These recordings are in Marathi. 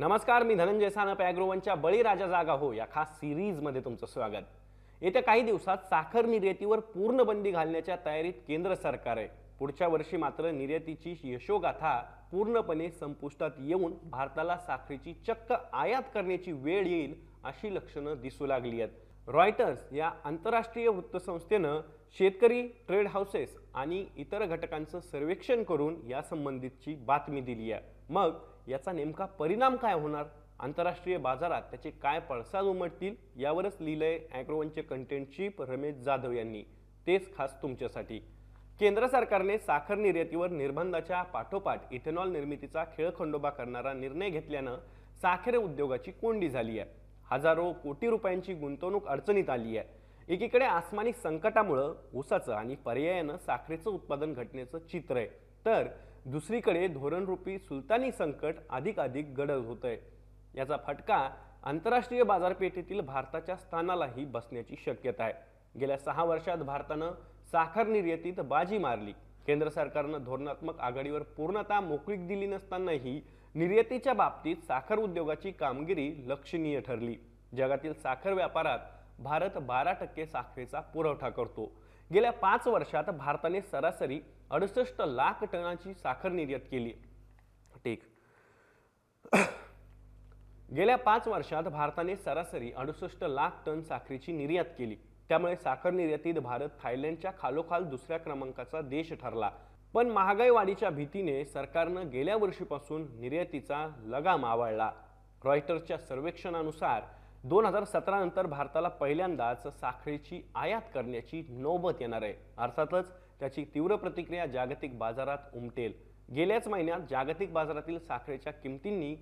नमस्कार मी धनंजय सानप ॲग्रोवनच्या बळीराजा जागा हो या खास सिरीजमध्ये तुमचं स्वागत. येत्या काही दिवसात साखर निर्यातीवर पूर्ण बंदी घालण्याच्या तयारीत केंद्र सरकार आहे. पुढच्या वर्षी मात्र निर्यातीची यशोगाथा पूर्णपणे संपुष्टात येऊन भारताला साखरेची चक्क आयात करण्याची वेळ येईल अशी लक्षणं दिसू लागली आहेत. रॉयटर्स या आंतरराष्ट्रीय वृत्तसंस्थेनं शेतकरी ट्रेड हाऊसेस आणि इतर घटकांचं सर्वेक्षण करून यासंबंधीची बातमी दिली आहे. मग याचा नेमका परिणाम काय होणार? आंतरराष्ट्रीय बाजारात त्याचे काय पळसाद उमटतील? यावरच लिहिलंय अॅग्रोवनचे कंटेंट चीफ रमेश जाधव यांनी. तेच खास तुमच्यासाठी. केंद्र सरकारने साखर निर्यातीवर निर्बंधाच्या पाठोपाठ इथेनॉल निर्मितीचा खेळखंडोबा करणारा निर्णय घेतल्यानं साखर उद्योगाची कोंडी झाली आहे. हजारो कोटी रुपयांची गुंतवणूक अडचणीत आली आहे. एकीकडे आसमानी संकटामुळं ऊसाचं आणि पर्यायानं साखरेचं उत्पादन घटण्याचं चित्र आहे. तर दुसरीकडे धोरणरूपी सुलतानी संकट अधिक अधिक गडद होत आहे याचा फटका आंतरराष्ट्रीय बाजारपेठेतील भारताच्या स्थानालाही बसण्याची शक्यता आहे. गेल्या सहा वर्षात भारतानं साखर निर्यातीत बाजी मारली. केंद्र सरकारनं धोरणात्मक आघाडीवर पूर्णतः मोकळीक दिली नसतानाही निर्यातीच्या बाबतीत साखर उद्योगाची कामगिरी लक्षणीय ठरली. जगातील साखर व्यापारात भारत बारा टक्के साखरेचा पुरवठा करतो. गेल्या पाच वर्षात भारताने सरासरी अडुसष्ट लाख टनाची साखर निर्यात केली. ठीक. गेल्या पाच वर्षात भारताने सरासरी अडुसष्ट लाख टन साखरेची निर्यात केली. त्यामुळे साखर निर्यातीत भारत थायलंडच्या खालोखाल दुसऱ्या क्रमांकाचा देश ठरला. पण महागाई वाढीच्या भीतीने सरकारनं गेल्या वर्षीपासून निर्यातीचा लगाम आवळला. रॉयटर्सच्या सर्वेक्षणानुसार दोन हजार सतरा नंतर भारताला पहिल्यांदाच साखरेची आयात करण्याची नौबत येणार आहे. अर्थातच त्याची तीव्र प्रतिक्रिया जागतिक बाजारात उमटेल. गेल्याच महिन्यात जागतिक बाजारातील साखरेच्या किमतींनी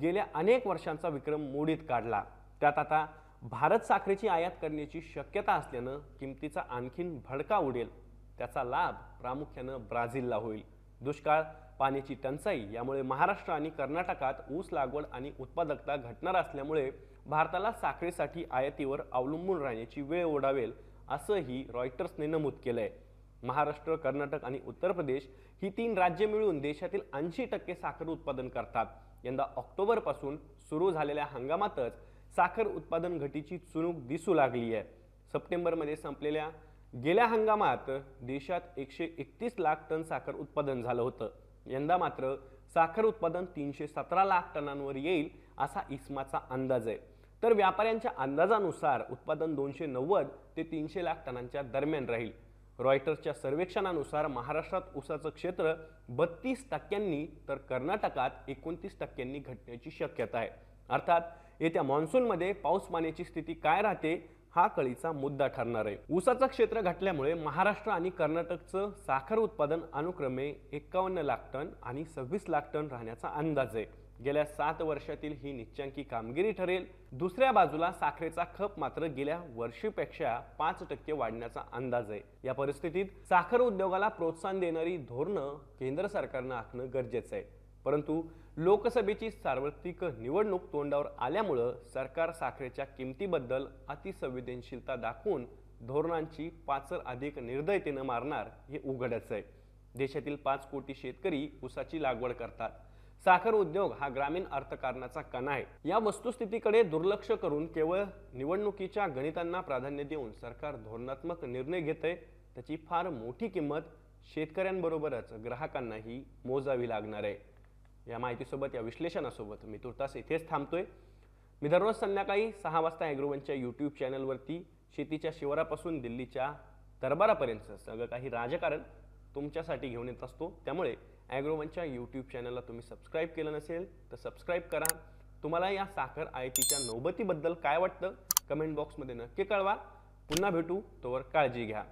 गेल्या अनेक वर्षांचा विक्रम मोडीत काढला. त्यात आता भारत साखरेची आयात करण्याची शक्यता असल्यानं किमतीचा आणखीन भडका उडेल. त्याचा लाभ प्रामुख्यानं ब्राझीलला होईल. दुष्काळ पाण्याची टंचाई यामुळे महाराष्ट्र आणि कर्नाटकात ऊस लागवड आणि उत्पादकता घटणार असल्यामुळे भारताला साखरेसाठी आयातीवर अवलंबून राहण्याची वेळ ओढावेल असंही रॉयटर्सने नमूद केलं आहे महाराष्ट्र कर्नाटक आणि उत्तर प्रदेश ही तीन राज्य मिळून देशातील ऐंशी टक्के साखर उत्पादन करतात. यंदा ऑक्टोबरपासून सुरू झालेल्या हंगामातच साखर उत्पादन घटीची चुणूक दिसू लागली आहे सप्टेंबरमध्ये संपलेल्या गेल्या हंगामात देशात एकशे एकतीस लाख टन साखर उत्पादन झालं होतं. यंदा मात्र साखर उत्पादन तीनशे सतरा लाख टनांवर येईल असा इस्माचा अंदाज आहे. तर व्यापाऱ्यांच्या अंदाजानुसार उत्पादन दोनशे नव्वद ते तीनशे लाख टनांच्या दरम्यान राहील. रॉयटर्सच्या सर्वेक्षणानुसार महाराष्ट्रात ऊसाचं क्षेत्र बत्तीस टक्क्यांनी तर कर्नाटकात एकोणतीस टक्क्यांनी घटण्याची शक्यता आहे. अर्थात येत्या मान्सूनमध्ये पाऊस पाण्याची स्थिती काय राहते हा कळीचा मुद्दा ठरणार आहे. ऊसाचं क्षेत्र घटल्यामुळे महाराष्ट्र आणि कर्नाटकचं साखर उत्पादन अनुक्रमे एकावन्न लाख टन आणि सव्वीस लाख टन राहण्याचा अंदाज आहे. गेल्या सात वर्षातील ही निच्चांकी कामगिरी ठरेल. दुसऱ्या बाजूला साखरेचा खप मात्र गेल्या वर्षीपेक्षा पाच टक्के वाढण्याचा अंदाज आहे. या परिस्थितीत साखर उद्योगाला प्रोत्साहन देणारी धोरणं केंद्र सरकारनं आखणं गरजेचं आहे. परंतु लोकसभेची सार्वत्रिक निवडणूक तोंडावर आल्यामुळं सरकार साखरेच्या किमतीबद्दल अतिसंवेदनशीलता दाखवून धोरणांची पाचर अधिक निर्दयतेनं मारणार हे उघडच आहे. देशातील पाच कोटी शेतकरी ऊसाची लागवड करतात. साखर उद्योग हा ग्रामीण अर्थकारणाचा कणा आहे. या वस्तुस्थितीकडे दुर्लक्ष करून केवळ निवडणुकीच्या गणितांना प्राधान्य देऊन सरकार धोरणात्मक निर्णय घेतंय त्याची फार मोठी किंमत शेतकऱ्यांबरोबरच ग्राहकांनाही मोजावी लागणार आहे. या माहितीसोबत या विश्लेषणासोबत मी तुर्तास इथेच थांबतोय. मी दररोज संध्याकाळी सहा वाजता ॲग्रोवनच्या यूट्यूब चॅनलवरती शेतीच्या शिवारापासून दिल्लीच्या दरबारापर्यंत सगळं काही राजकारण तुमच्यासाठी घेऊन येत असतो. त्यामुळे ॲग्रोवनच्या यूट्यूब चॅनलला तुम्ही सबस्क्राईब केलं नसेल तर सबस्क्राईब करा. तुम्हाला या साखर आयतीच्या नौबतीबद्दल काय वाटतं? कमेंट बॉक्समध्ये नक्की कळवा. पुन्हा भेटू तोवर काळजी घ्या.